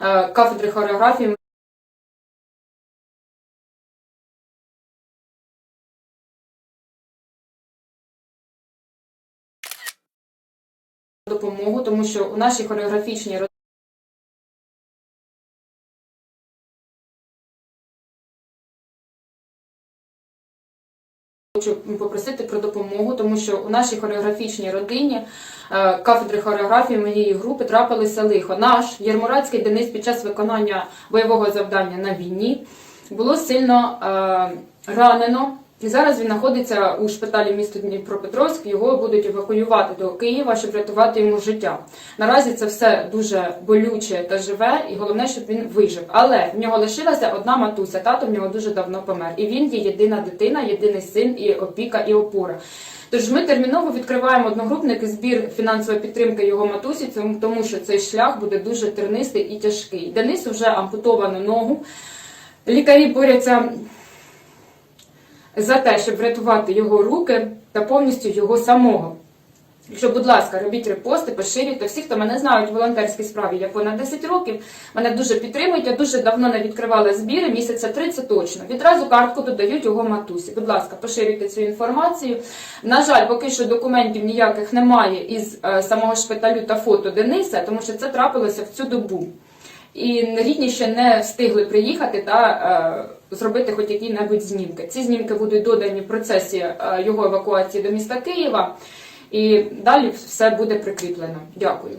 е, кафедри хореографії. Допомогу, тому що у нашій хореографічній Хочу попросити про допомогу, тому що у нашій хореографічній родині е, кафедри хореографії моєї групи трапилося лихо. Наш Єрмурацький Денис під час виконання бойового завдання на війні було сильно е, ранено. Зараз він знаходиться у шпиталі міста Дніпропетровськ. Його будуть евакуювати до Києва, щоб врятувати йому життя. Наразі це все дуже болюче та живе, і головне, щоб він вижив. Але в нього лишилася одна матуся. Тато в нього дуже давно помер. І він є єдина дитина, єдиний син, і опіка, і опора. Тож ми терміново відкриваємо одногрупник і збір фінансової підтримки його матусі, тому що цей шлях буде дуже тернистий і тяжкий. Денису вже ампутовано ногу. Лікарі борються за те, щоб врятувати його руки та повністю його самого. Якщо, будь ласка, робіть репости, поширюйте. Всі, хто мене знають в волонтерській справі, я понад 10 років, мене дуже підтримують. Я дуже давно не відкривала збіри, місяця три це точно. Відразу картку додають його матусі. Будь ласка, поширюйте цю інформацію. На жаль, поки що документів ніяких немає із е, самого шпиталю та фото Дениса, тому що це трапилося в цю добу. І рідні ще не встигли приїхати та е, зробити хоч які-небудь знімки. Ці знімки будуть додані в процесі е, його евакуації до міста Києва, і далі все буде прикріплено. Дякую.